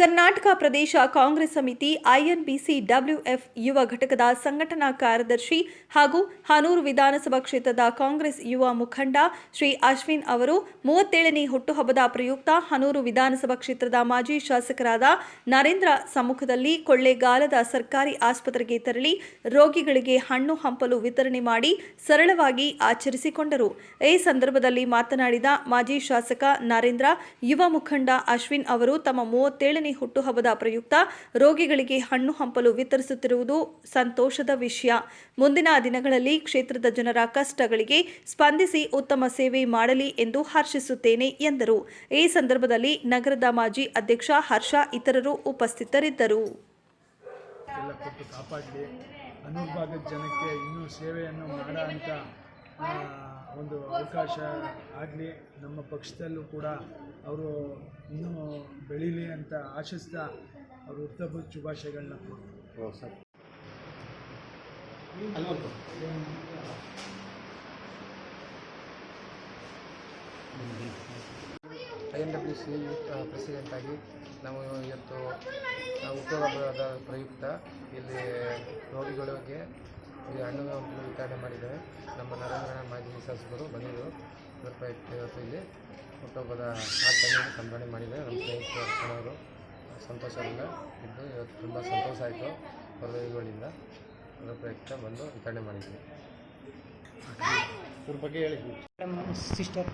ಕರ್ನಾಟಕ ಪ್ರದೇಶ ಕಾಂಗ್ರೆಸ್ ಸಮಿತಿ, ಐಎನ್ಬಿಸಿ ಡಬ್ಲ್ಯೂಎಫ್ ಯುವ ಘಟಕದ ಸಂಘಟನಾ ಕಾರ್ಯದರ್ಶಿ ಹಾಗೂ ಹಾನೂರು ವಿಧಾನಸಭಾ ಕ್ಷೇತ್ರದ ಕಾಂಗ್ರೆಸ್ ಯುವ ಮುಖಂಡ ಶ್ರೀ ಅಶ್ವಿನ್ ಅವರು ಮೂವತ್ತೇಳನೇ ಹುಟ್ಟುಹಬ್ಬದ ಪ್ರಯುಕ್ತ ಹನೂರು ವಿಧಾನಸಭಾ ಕ್ಷೇತ್ರದ ಮಾಜಿ ಶಾಸಕರಾದ ನರೇಂದ್ರ ಸಮ್ಮುಖದಲ್ಲಿ ಕೊಳ್ಳೇಗಾಲದ ಸರ್ಕಾರಿ ಆಸ್ಪತ್ರೆಗೆ ತೆರಳಿ ರೋಗಿಗಳಿಗೆ ಹಣ್ಣು ಹಂಪಲು ವಿತರಣೆ ಮಾಡಿ ಸರಳವಾಗಿ ಆಚರಿಸಿಕೊಂಡರು. ಈ ಸಂದರ್ಭದಲ್ಲಿ ಮಾತನಾಡಿದ ಮಾಜಿ ಶಾಸಕ ನರೇಂದ್ರ, ಯುವ ಮುಖಂಡ ಅಶ್ವಿನ್ ಅವರು ತಮ್ಮ ಮೂವತ್ತೇಳನೇ ಹುಟ್ಟುಹಬ್ಬದ ಪ್ರಯುಕ್ತ ರೋಗಿಗಳಿಗೆ ಹಣ್ಣು ಹಂಪಲು ವಿತರಿಸುತ್ತಿರುವುದು ಸಂತೋಷದ ವಿಷಯ. ಮುಂದಿನ ದಿನಗಳಲ್ಲಿ ಕ್ಷೇತ್ರದ ಜನರ ಕಷ್ಟಗಳಿಗೆ ಸ್ಪಂದಿಸಿ ಉತ್ತಮ ಸೇವೆ ಮಾಡಲಿ ಎಂದು ಹರ್ಷಿಸುತ್ತೇನೆ ಎಂದರು. ಈ ಸಂದರ್ಭದಲ್ಲಿ ನಗರದ ಮಾಜಿ ಅಧ್ಯಕ್ಷ ಹರ್ಷ ಇತರರು ಉಪಸ್ಥಿತರಿದ್ದರು. ಒಂದು ಅವಕಾಶ ಆಗಲಿ. ನಮ್ಮ ಪಕ್ಷದಲ್ಲೂ ಕೂಡ ಅವರು ಬೆಳೀಲಿ ಅಂತ ಆಶಿಸ್ತಾ ಅವರು ಉತ್ತಮ ಶುಭಾಶಯಗಳನ್ನ I N W C president ಆಗಿ ನಾವು ಇವತ್ತು ನಾವು ಹುಟ್ಟುಹಬ್ಬದ ಪ್ರಯುಕ್ತ. ಇಲ್ಲಿ ರೋಗಿಗಳಿಗೆ ಈ ಹಣ್ಣು ಹಂಪಲು ವಿತರಣೆ ಮಾಡಿದ್ದೇವೆ ನಮ್ಮ ನರೇಂದ್ರ ಮಾಜಿ ಶಾಸಕರು ಬಂದಿದ್ದರು. ಇವತ್ತು ಇಲ್ಲಿ ಹುಟ್ಟುಹಬ್ಬದ ಆಚರಣೆಯನ್ನು ಸಂಭ್ರಮಣೆ ಮಾಡಿದ್ದೇವೆ ನಮ್ಮ ಸ್ನೇಹಿತರು ಕಣವರು ಸಂತೋಷದಿಂದ ಇದ್ದು ಇವತ್ತು ತುಂಬ ಸಂತೋಷ ಆಯಿತು. ಪದವಿಗಳಿಂದ ಅದರ ಪ್ರಯುಕ್ತ ಬಂದು ವಿತರಣೆ ಮಾಡಿದ್ವಿ. ಇದ್ರ ಬಗ್ಗೆ ಹೇಳಿ. ಸಿಸ್ಟರ್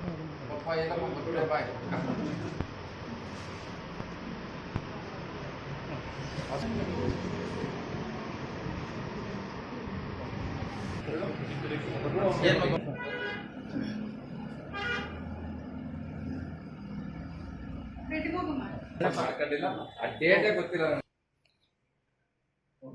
ಆ ಡೇಟೇ ಗೊತ್ತಿಲ್ಲ